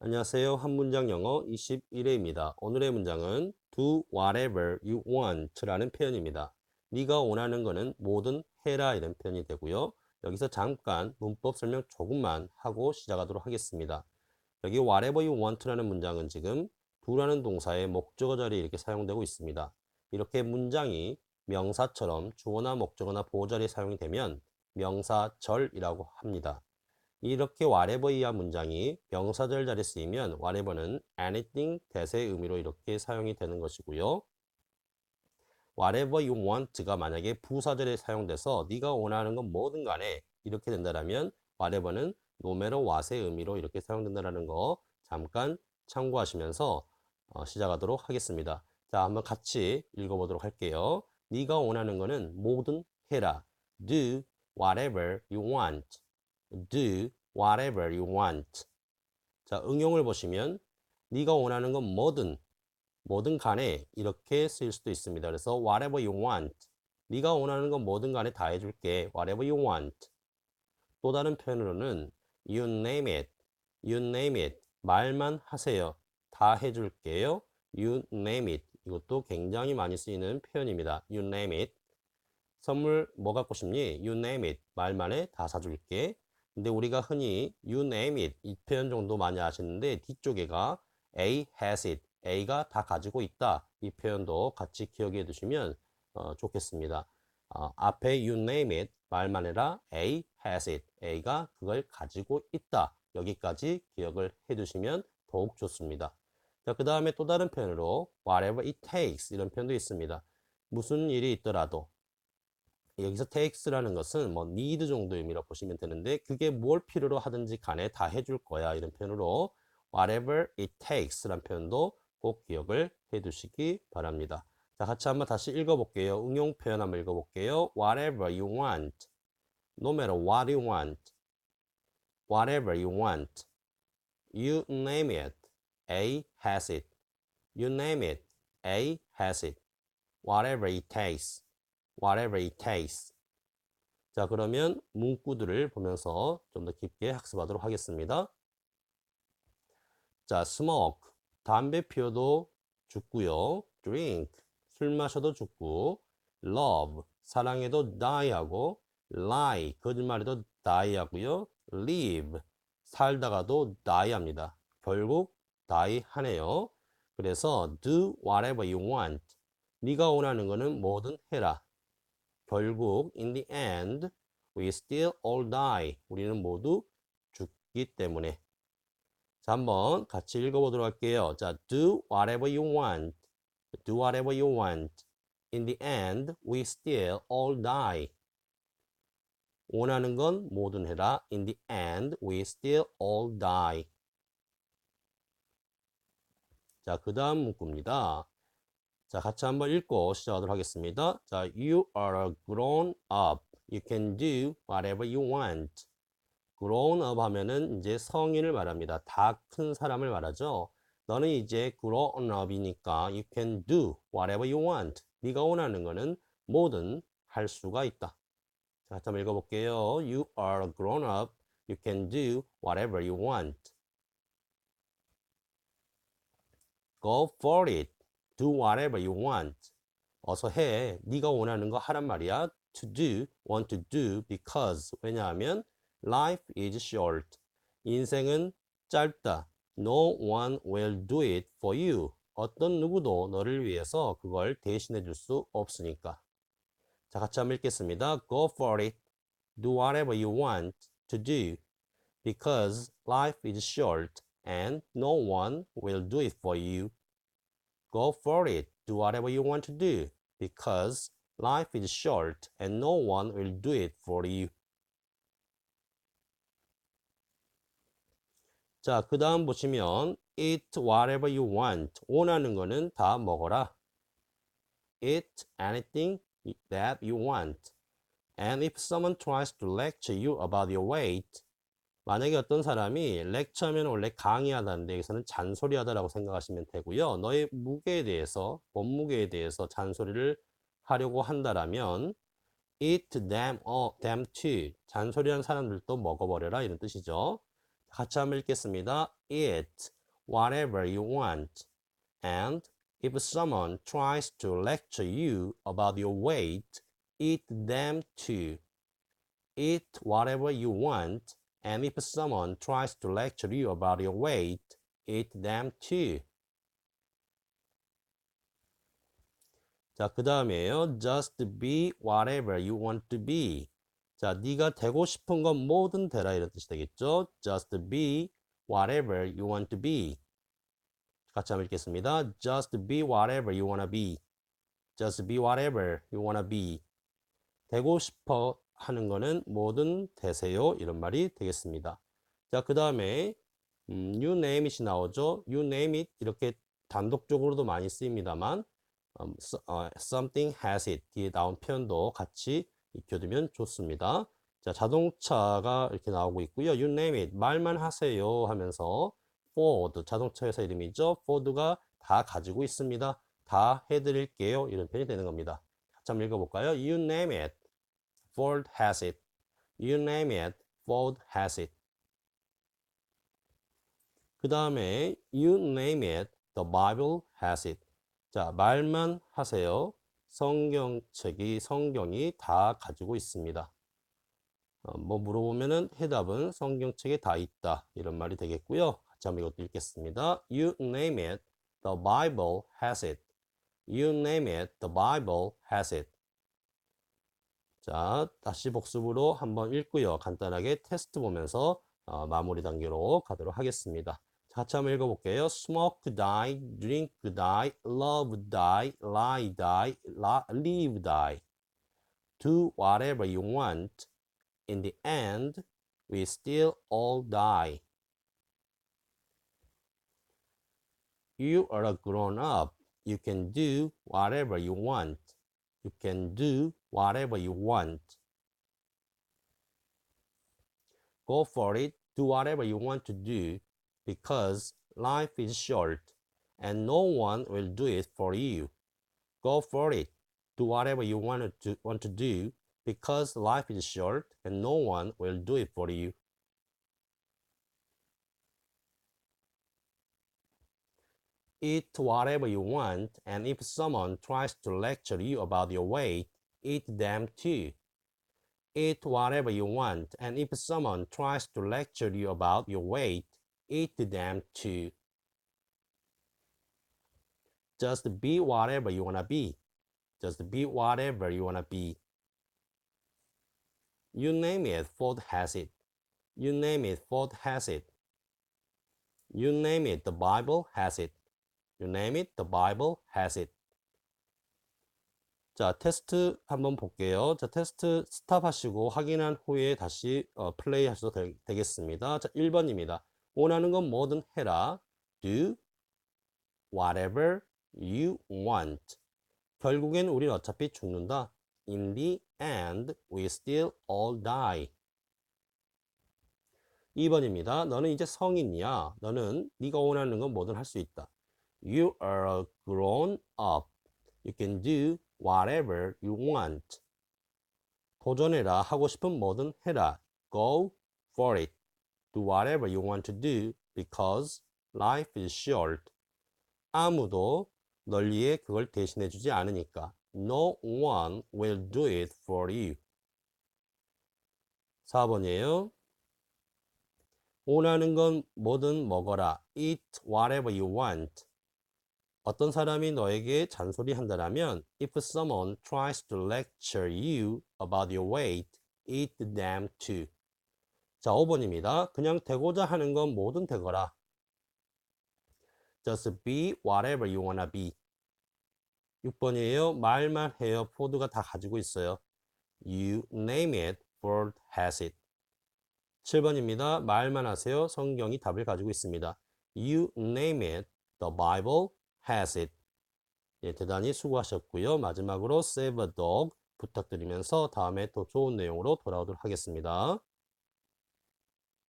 안녕하세요. 한 문장 영어 21회입니다. 오늘의 문장은 do whatever you want라는 표현입니다. 네가 원하는 거는 뭐든 해라 이런 표현이 되고요. 여기서 잠깐 문법 설명 조금만 하고 시작하도록 하겠습니다. 여기 whatever you want라는 문장은 지금 do라는 동사의 목적어 자리에 이렇게 사용되고 있습니다. 이렇게 문장이 명사처럼 주어나 목적어나 보호 자리에 사용이 되면 명사절이라고 합니다. 이렇게 whatever 이하 문장이 명사절 자리에 쓰이면 whatever는 anything 대세의 의미로 이렇게 사용이 되는 것이고요. whatever you want가 만약에 부사절에 사용돼서 네가 원하는 건 뭐든 간에 이렇게 된다면 whatever는 no matter what의 의미로 이렇게 사용된다는 거 잠깐 참고하시면서 어, 시작하도록 하겠습니다. 자, 한번 같이 읽어보도록 할게요. 네가 원하는 거는 뭐든 해라. Do whatever you want. Do whatever you want. 자, 응용을 보시면 네가 원하는 건 뭐든 뭐든 간에 이렇게 쓰일 수도 있습니다. 그래서 whatever you want. 네가 원하는 건 뭐든 간에 다 해줄게. whatever you want. 또 다른 표현으로는 you name it. you name it. 말만 하세요. 다 해줄게요. you name it. 이것도 굉장히 많이 쓰이는 표현입니다. you name it. 선물 뭐 갖고 싶니? you name it. 말만 해. 다 사줄게. 근데 우리가 흔히 you name it 이 표현 정도 많이 아시는데 뒤쪽에가 A has it, A가 다 가지고 있다 이 표현도 같이 기억해 두시면 어, 좋겠습니다. 어, 앞에 you name it 말만 해라 A has it, A가 그걸 가지고 있다 여기까지 기억을 해 두시면 더욱 좋습니다. 자, 그 다음에 또 다른 표현으로 whatever it takes 이런 표현도 있습니다. 무슨 일이 있더라도 여기서 takes라는 것은 뭐 need 정도 의미로 보시면 되는데 그게 뭘 필요로 하든지 간에 다 해줄 거야 이런 표현으로 whatever it takes라는 표현도 꼭 기억을 해 두시기 바랍니다. 자, 같이 한번 다시 읽어볼게요. 응용 표현 한번 읽어볼게요. whatever you want, no matter what you want, whatever you want, you name it, A has it, you name it, A has it, whatever it takes. Whatever it takes. 자, 그러면 문구들을 보면서 좀 더 깊게 학습하도록 하겠습니다. 자, smoke. 담배 피워도 죽고요. drink. 술 마셔도 죽고. love. 사랑해도 die 하고. lie. 거짓말해도 die 하고요. live. 살다가도 die 합니다. 결국 die 하네요. 그래서 do whatever you want. 네가 원하는 거는 뭐든 해라. 결국 in the end we still all die. 우리는 모두 죽기 때문에. 자, 한번 같이 읽어보도록 할게요. 자, do whatever you want. Do whatever you want. In the end, we still all die. 원하는 건 뭐든 해라. In the end, we still all die. 자, 그 다음 문구입니다. 자, 같이 한번 읽고 시작하도록 하겠습니다. 자, you are a grown up. You can do whatever you want. grown up 하면은 이제 성인을 말합니다. 다 큰 사람을 말하죠. 너는 이제 grown up이니까 you can do whatever you want. 네가 원하는 거는 뭐든 할 수가 있다. 자, 한번 읽어볼게요. You are grown up. You can do whatever you want. Go for it. do whatever you want. 어서 해. 네가 원하는 거 하란 말이야. to do, want to do because 왜냐하면 life is short. 인생은 짧다. No one will do it for you. 어떤 누구도 너를 위해서 그걸 대신해 줄 수 없으니까. 자, 같이 한번 읽겠습니다. Go for it. Do whatever you want to do because life is short and no one will do it for you. Go for it. Do whatever you want to do because life is short and no one will do it for you. 자, 그 다음 보시면 eat whatever you want. 원하는 거는 다 먹어라. Eat anything that you want. And if someone tries to lecture you about your weight, 만약에 어떤 사람이 렉처면 원래 강의하다는데 여기서는 잔소리하다라고 생각하시면 되고요. 너의 무게에 대해서, 몸무게에 대해서 잔소리를 하려고 한다라면 eat them, uh, them too. 잔소리한 사람들도 먹어버려라 이런 뜻이죠. 같이 한번 읽겠습니다. Eat whatever you want. And if someone tries to lecture you about your weight, eat them too. Eat whatever you want. And if someone tries to lecture you about your weight, eat them too. 자, 그 다음에요. Just be whatever you want to be. 자, 네가 되고 싶은 건 뭐든 되라 이런 뜻이 되겠죠. Just be whatever you want to be. 같이 한번 읽겠습니다. Just be whatever you wanna be. Just be whatever you wanna be. 되고 싶어 하는 거는 뭐든 되세요. 이런 말이 되겠습니다. 자, 그 다음에 음, you name it이 나오죠. you name it 이렇게 단독적으로도 많이 쓰입니다만 음, so- 어, something has it 뒤에 나온 표현도 같이 익혀두면 좋습니다. 자, 자동차가 이렇게 나오고 있고요. You name it. 말만 하세요 하면서 Ford, 자동차 회사 이름이죠. Ford가 다 가지고 있습니다. 다 해드릴게요. 이런 표현이 되는 겁니다. 같이 한번 읽어볼까요? You name it. Ford has it. You name it. Ford has it. 그 다음에 You name it. The Bible has it. 자, 말만 하세요. 성경책이, 성경이 다 가지고 있습니다. 어, 뭐 물어보면은 해답은 성경책에 다 있다. 이런 말이 되겠고요. 같이 한번 이것도 읽겠습니다. You name it, the Bible has it. You name it, the Bible has it. 자, 다시 복습으로 한번 읽고요. 간단하게 테스트 보면서 어, 마무리 단계로 가도록 하겠습니다. 자, 같이 한번 읽어볼게요. Smoke die, drink die, love die, lie die, live die. Do whatever you want. In the end, we still all die. You are a grown up. You can do whatever you want. You can do whatever you want. Go for it. Do whatever you want to do because life is short and no one will do it for you. Go for it. Do whatever you want to, want to do because life is short and no one will do it for you. Eat whatever you want, and if someone tries to lecture you about your weight, eat them too. Eat whatever you want, and if someone tries to lecture you about your weight, eat them too. Just be whatever you wanna be. Just be whatever you wanna be. You name it, Ford has it. You name it, Ford has it. You name it, the Bible has it. You name it, the Bible has it. 자, 테스트 한번 볼게요. 자, 테스트 스탑하시고 확인한 후에 다시 어, 플레이 하셔도 되, 되겠습니다. 자, 1번입니다. 원하는 건 뭐든 해라. Do whatever you want. 결국엔 우린 어차피 죽는다. In the end, we still all die. 2번입니다. 너는 이제 성인이야. 너는 네가 원하는 건 뭐든 할 수 있다. You are grown up. You can do whatever you want. 도전해라. 하고 싶은 뭐든 해라. Go for it. Do whatever you want to do because life is short. 아무도 널 위해 그걸 대신해 주지 않으니까. No one will do it for you. 4번이에요. 원하는 건 뭐든 먹어라. Eat whatever you want. 어떤 사람이 너에게 잔소리 한다라면 If someone tries to lecture you about your weight, eat them too. 자, 5번입니다. 그냥 되고자 하는 건 뭐든 되거라. Just be whatever you wanna be. 6번이에요. 말만 해요. 포드가 다 가지고 있어요. You name it, Ford has it. 7번입니다. 말만 하세요. 성경이 답을 가지고 있습니다. You name it, the Bible has it. 예, 대단히 수고하셨고요. 마지막으로 save a dog 부탁드리면서 다음에 또 좋은 내용으로 돌아오도록 하겠습니다.